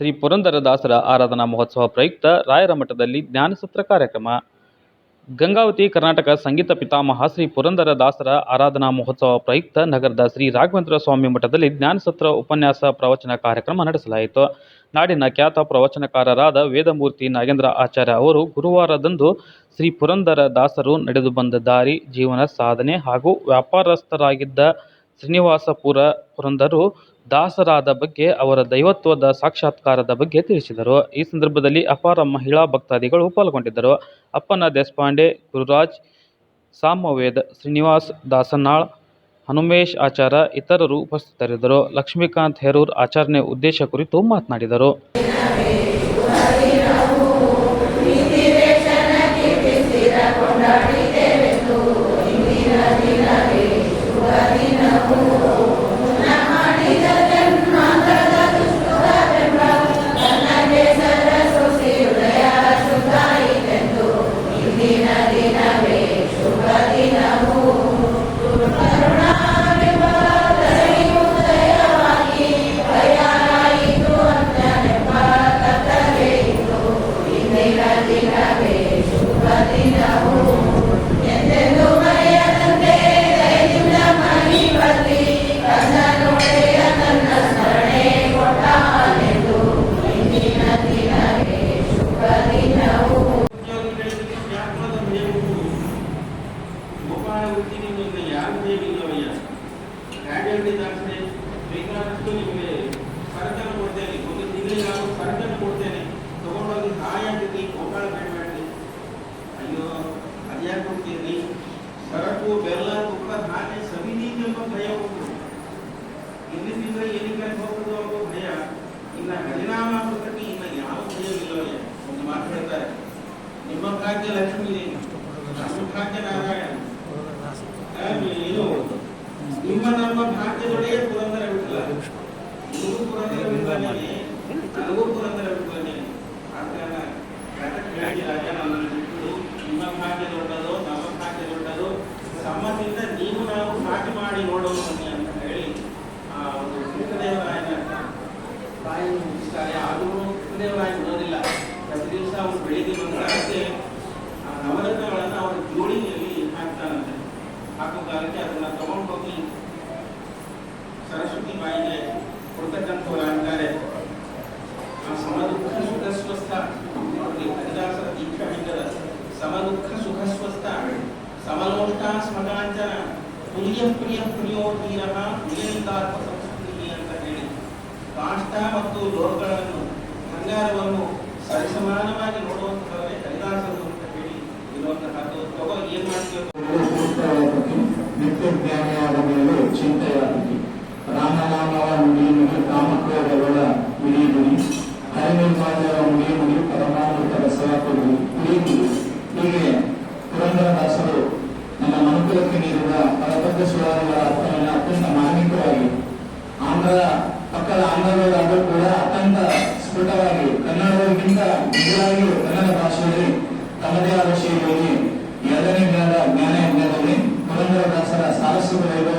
ಶ್ರೀ ಪುರಂದರದಾಸರ ಆರಾಧನಾ ಮಹೋತ್ಸವ ಪ್ರಯುಕ್ತ ರಾಯರ ಮಠದಲ್ಲಿ ಜ್ಞಾನಸೂತ್ರ ಕಾರ್ಯಕ್ರಮ. ಗಂಗಾವತಿ ಕರ್ನಾಟಕ ಸಂಗೀತ ಪಿತಾಮಹ ಶ್ರೀ ಪುರಂದರ ದಾಸರ ಆರಾಧನಾ ಮಹೋತ್ಸವ ಪ್ರಯುಕ್ತ ನಗರದ ಶ್ರೀ ರಾಘವೇಂದ್ರ ಸ್ವಾಮಿ ಮಠದಲ್ಲಿ ಜ್ಞಾನಸತ್ರ ಉಪನ್ಯಾಸ ಪ್ರವಚನ ಕಾರ್ಯಕ್ರಮ ನಡೆಸಲಾಯಿತು. ನಾಡಿನ ಖ್ಯಾತ ಪ್ರವಚನಕಾರರಾದ ವೇದಮೂರ್ತಿ ನಾಗೇಂದ್ರ ಆಚಾರ್ಯ ಅವರು ಗುರುವಾರದಂದು ಶ್ರೀ ಪುರಂದರ ದಾಸರು ನಡೆದು ಬಂದ ದಾರಿ, ಜೀವನ ಸಾಧನೆ ಹಾಗೂ ವ್ಯಾಪಾರಸ್ಥರಾಗಿದ್ದ ಶ್ರೀನಿವಾಸಪುರ ಪುರಂದರು ದಾಸರಾದ ಬಗ್ಗೆ, ಅವರ ದೈವತ್ವದ ಸಾಕ್ಷಾತ್ಕಾರದ ಬಗ್ಗೆ ತಿಳಿಸಿದರು. ಈ ಸಂದರ್ಭದಲ್ಲಿ ಅಪಾರ ಮಹಿಳಾ ಭಕ್ತಾದಿಗಳು ಪಾಲ್ಗೊಂಡಿದ್ದರು. ಅಪ್ಪನ ದೇಶಪಾಂಡೆ ಗುರುರಾಜ್, ಸಾಮವೇದ, ಶ್ರೀನಿವಾಸ್, ದಾಸನಾಳ್, ಹನುಮೇಶ್ ಆಚಾರ ಇತರರು ಉಪಸ್ಥಿತರಿದ್ದರು. ಲಕ್ಷ್ಮೀಕಾಂತ್ ಹೆರೂರ್ ಆಚರಣೆ ಉದ್ದೇಶ ಕುರಿತು ಮಾತನಾಡಿದರು. ಸರಕು ಬೆಲ್ಲ ತುಪ್ಪ ಧಾನ್ಯ ಸವಿನೀತಿ ಎಂಬ ಭಯ ಉಂಟು. ಇಲ್ಲಿ ತಿಂದ್ರೆ ಏನಕ್ಕೆ ಹೋಗುದು ಭಯ ಇನ್ನ ಪುಸ್ತಕ ಇನ್ನ ಯಾವ ಭಯವಿಲ್ಲ ಒಂದು ಮಾತು ಹೇಳ್ತಾರೆ. ನಿಮ್ಮ ಭಾಗ್ಯ ಲಕ್ಷ್ಮೀ. ನಮ್ಮ ಭಾಗ್ಯ ನಾರಾಯಣ. ಇದು. ನಿಮ್ಮ ನಮ್ಮ ಭಾಗ್ಯದೊಡೆಯ ಪುರಂದರ ವಿಠಲ. ನಿಮಗೂ ಪುರಂದರ ವಿಠಲನೇ. ನನಗೂ ಪುರಂದರ ವಿಠಲನೇ. ಆದ ಮಾಡಿ ನೋಡೋಣ ಬನ್ನಿ ಅಂತ ಹೇಳಿ, ಆ, ಒಂದು ಕೃಷ್ಣದೇವರಾಯನ ತಾಯಿ ಮುಗಿಸ್ತಾರೆ ಆದರೂ ಕೃಷ್ಣದೇವರಾಯ ಓದಿಲ್ಲ ಪ್ರತಿ ದಿವಸ ಅವರು ಬೆಳಿಗ್ಗೆ ಬಂದಾಗಕ್ಕೆ ನವರತ್ನಗಳನ್ನು ಅವರ ಜೋಡಿಯಲ್ಲಿ ಹಾಕ್ತಾನಂತೆ. ಹಾಕೋ ಕಾಲಕ್ಕೆ ಅದನ್ನ ತಗೊಂಡು ಹೋಗಿ ಸರಸ್ವತಿ ಬಾಯಿಗೆ ಕೊಡ್ತಕ್ಕಂಥವ್ರು ಅಂತಾರೆ. ಸಮದುಃಖ ಸುಖ ಸ್ವಸ್ಥ. ಹರಿದಾಸರ ದೀಕ್ಷಾ ಸಮದುಃಖ ಸುಖ ಸ್ವಸ್ಥ. ಸಮಲೋಷ್ಟ ಸ್ಮಗಾಂಚನ ತುಲ್ಯ ಪ್ರಿಯ ಪ್ರಿಯೋ ಧೀರ ಪ್ರಿಯನಿಂದಾತ್ಮ ಅಂತ ಹೇಳಿ ಕಾಷ್ಟ ಮತ್ತು ಲೋಹಗಳನ್ನು ಬಂಗಾರವನ್ನು ಸರಿಸಮಾನವಾಗಿ ನೋಡುವಂತಹವರೇ ಕೈಲಾಸರು ಅಂತ ಹೇಳಿ ಇರುವಂತಹದ್ದು ತಗೋ ಏನ್ ಮಾಡ್ತೀವಿ ನಿತ್ಯ ಜ್ಞಾನಿಯಾದ ಮೇಲೆ ಚಿಂತೆಯಾಗುತ್ತೆ ರಾಮನಾಮವ ನುಡಿ ನುಡಿ ಕಾಮಕ್ರೋಧಗಳ ನುಡಿ ನುಡಿ ಹರಿನಿರ್ಮಾಣದ ನುಡಿ ನುಡಿ ಪರಮಾಮೃತರ ಸೇವಕರು. ನುಡಿ ಹೀಗೆ ಪುರಂದರದಾಸರು ನಮ್ಮ ಮನುಕುಲಕ್ಕೆ ನೀಡಿದ ಪರಬದ್ಧ ಸುಧಾರಣೆಗಳ ಅರ್ಥವನ್ನು ಅತ್ಯಂತ ಮಾರ್ಮಿಕವಾಗಿ ಆಂಧ್ರ ಪಕ್ಕದ ಆಂಧ್ರದವರಾದರೂ ಕೂಡ ಅತ್ಯಂತ ಸ್ಫುಟವಾಗಿ ಕನ್ನಡದವರಿಗಿಂತ ನಿಜವಾಗಿಯೂ ಕನ್ನಡ ಭಾಷೆಯಲ್ಲಿ ತಮ್ಮದೇ ಆದ ಶೈಲಿಯಲ್ಲಿ ಎರಡನೇ ಜ್ಞಾನ ಜ್ಞಾನ ಯಜ್ಞದಲ್ಲಿ ಪುರಂದರದಾಸರ ಸಾರಸ್ವತ ವೈಭವದ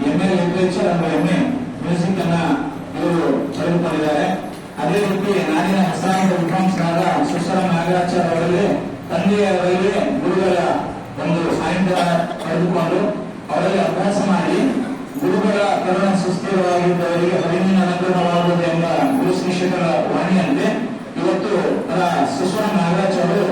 ಎಮ್ಮೆ ಹಾಗೂ ಎಂ ಎ ಮ್ಯೂಸಿಕ್ ಅನ್ನ ಇವರು ಅದೇ ರೀತಿ ನಾಡಿನ ಹೆಸರಾಂತ ವಿದ್ವಾಂಸರಾದ ಸುಶ್ರ ನಾಗರಾಚಾರ್ಯ ಅವರಲ್ಲಿ ತಂದೆಯವರಿಗೆ ಗುರುಗಳ ಒಂದು ಸಾಹಿತ್ಯ ಪಡೆದುಕೊಂಡು ಅವರಲ್ಲಿ ಅಭ್ಯಾಸ ಮಾಡಿ ಗುರುಗಳ ಕರುಣ ಸುಸ್ಥಿರವಾಗಿದ್ದವರಿಗೆ ಹರಿವಿನ ಅನುಗ್ರಹವಾಗುವುದು ಎಂಬ ಗುರು ಶಿಕ್ಷಕರ ಇವತ್ತು ಸುಶ್ರ ನಾಗರಾಜ್ ಅವರು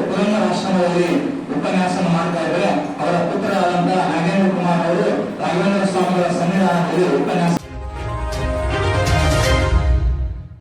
Aleluia.